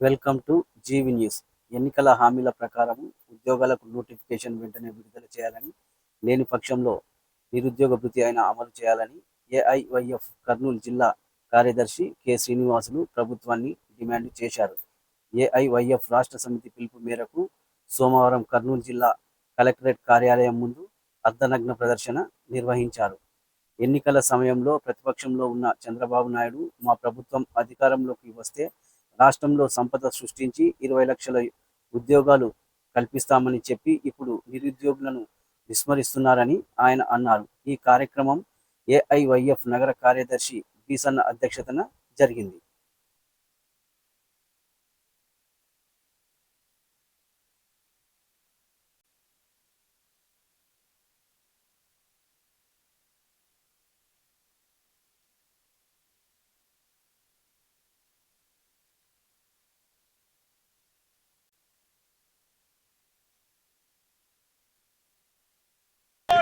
Welcome to G V news. ఎన్నికల హామీల ప్రకారం ఉద్యోగాలకు నోటిఫికేషన్ వెంటనే విడుదల చేయాలని లేని పక్షంలో నిరుద్యోగ భృతి అయిన అమలు చేయాలని ఏఐవైఎఫ్ కర్నూలు జిల్లా కార్యదర్శి కె శ్రీనివాసులు ప్రభుత్వాన్ని డిమాండ్ చేశారు. ఏఐవైఎఫ్ రాష్ట్ర సమితి పిలుపు మేరకు సోమవారం కర్నూలు జిల్లా కలెక్టరేట్ కార్యాలయం ముందు అర్ధనగ్న ప్రదర్శన నిర్వహించారు. ఎన్నికల సమయంలో ప్రతిపక్షంలో ఉన్న చంద్రబాబు నాయుడు మా ప్రభుత్వం అధికారంలోకి వస్తే రాష్ట్రంలో సంపద సృష్టించి ఇరవై లక్షల ఉద్యోగాలు కల్పిస్తామని చెప్పి ఇప్పుడు నిరుద్యోగులను విస్మరిస్తున్నారని ఆయన అన్నారు. ఈ కార్యక్రమం ఏఐవైఎఫ్ నగర కార్యదర్శి బీసన్న అధ్యక్షతన జరిగింది.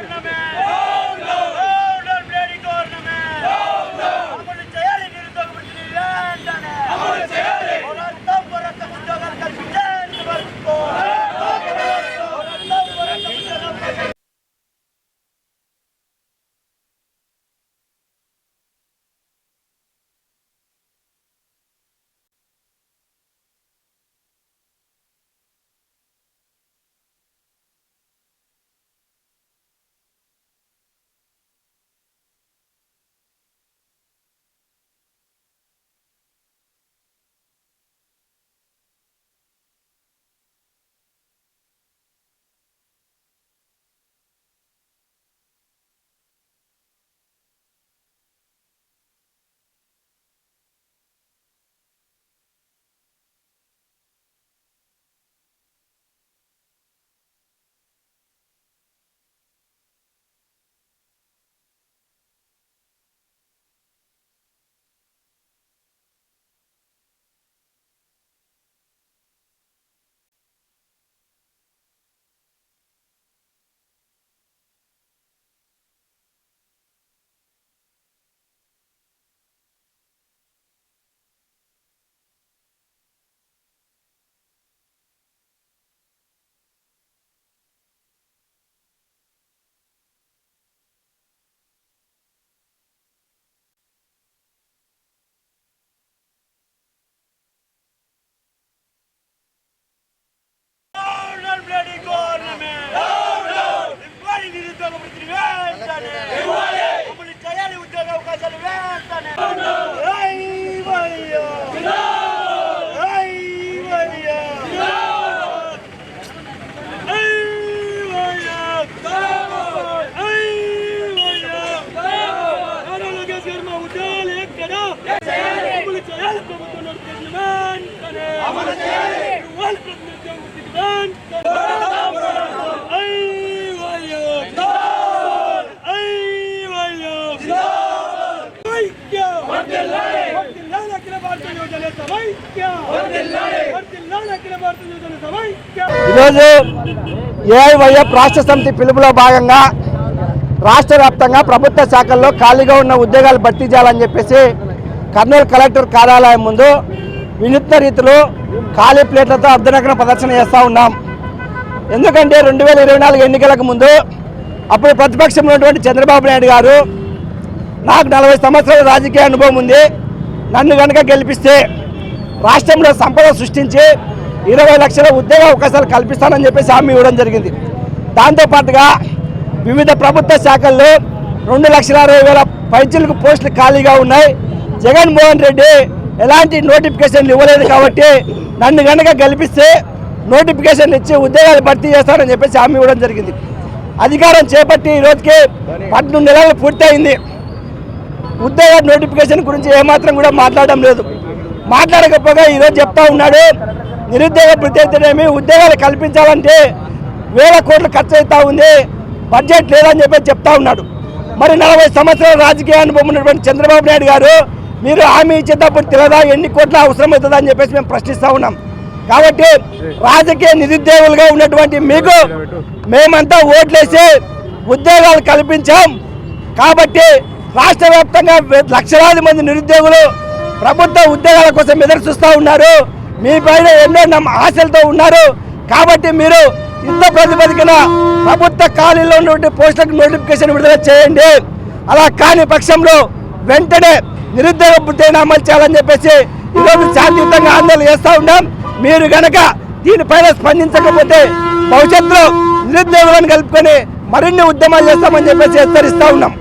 అమలు ఇవ్వాలి నిరుద్యోగ వృత్తిని వెంటనే. అమలు చేయాలి ఈరోజు ఏఐవైఎఫ్ రాష్ట్ర సమితి పిలుపులో భాగంగా రాష్ట్ర వ్యాప్తంగా ప్రభుత్వ శాఖల్లో ఖాళీగా ఉన్న ఉద్యోగాలు భర్తీ చేయాలని చెప్పేసి కర్నూలు కలెక్టర్ కార్యాలయం ముందు వినూత్న రీతిలో ఖాళీ ప్లేట్లతో అర్ధనగ్న ప్రదర్శన చేస్తూ ఉన్నాం. ఎందుకంటే రెండు వేల ఇరవై నాలుగు ఎన్నికలకు ముందు అప్పుడు ప్రతిపక్షంలో ఉన్నటువంటి చంద్రబాబు నాయుడు గారు నాకు నలభై సంవత్సరాల రాజకీయ అనుభవం ఉంది నన్ను కనుక గెలిపిస్తే రాష్ట్రంలో సంపద సృష్టించి ఇరవై లక్షల ఉద్యోగ అవకాశాలు కల్పిస్తానని చెప్పేసి హామీ ఇవ్వడం జరిగింది. దాంతోపాటుగా వివిధ ప్రభుత్వ శాఖల్లో రెండు లక్షల అరవై వేల పైచీలకు పోస్టులు ఖాళీగా ఉన్నాయి. జగన్మోహన్ రెడ్డి ఎలాంటి నోటిఫికేషన్లు ఇవ్వలేదు కాబట్టి నన్ను కనుక గెలిపిస్తే నోటిఫికేషన్లు ఇచ్చి ఉద్యోగాలు భర్తీ చేస్తానని చెప్పేసి హామీ ఇవ్వడం జరిగింది. అధికారం చేపట్టి ఈరోజుకి రోజుకి పన్నెండు నెలలు పూర్తయింది. ఉద్యోగ నోటిఫికేషన్ గురించి ఏమాత్రం కూడా మాట్లాడడం లేదు. మాట్లాడకపోగా ఈరోజు చెప్తా ఉన్నాడు నిరుద్యోగ ప్రత్యర్థులేమి అయితేనేమి ఉద్యోగాలు కల్పించాలంటే వేల కోట్లు ఖర్చు అవుతా ఉంది బడ్జెట్ లేదని చెప్పి చెప్తా ఉన్నాడు. మరి నలభై సంవత్సరాల రాజకీయ అనుభవం ఉన్నటువంటి చంద్రబాబు నాయుడు గారు మీరు హామీ ఇచ్చేటప్పుడు తెలియదా ఎన్ని కోట్ల అవసరం అవుతుందా అని చెప్పేసి మేము ప్రశ్నిస్తూ ఉన్నాం. కాబట్టి రాజకీయ నిరుద్యోగులుగా ఉన్నటువంటి మీకు మేమంతా ఓట్లేసి ఉద్యోగాలు కల్పించాం. కాబట్టి రాష్ట్ర వ్యాప్తంగా లక్షలాది మంది నిరుద్యోగులు ప్రభుత్వ ఉద్యోగాల కోసం ఎదురు చూస్తూ ఉన్నారు. మీ పైన ఎన్నో నమ్మ ఆశలతో ఉన్నారు. కాబట్టి మీరు యుద్ధ ప్రతిపదికన ప్రభుత్వ ఖాళీలో ఉన్నటువంటి పోస్టులకు నోటిఫికేషన్ విడుదల చేయండి. అలా కాని పక్షంలో వెంటనే నిరుద్యోగ బుద్ధైన అమలు చేయాలని చెప్పేసి ఈరోజు శాంతియుతంగా ఆందోళన చేస్తూ ఉన్నాం. మీరు గనక దీనిపైన స్పందించకపోతే భవిష్యత్తులో నిరుద్యోగులను కలుపుకొని మరిన్ని ఉద్యమాలు చేస్తామని చెప్పేసి హెచ్చరిస్తూ ఉన్నాం.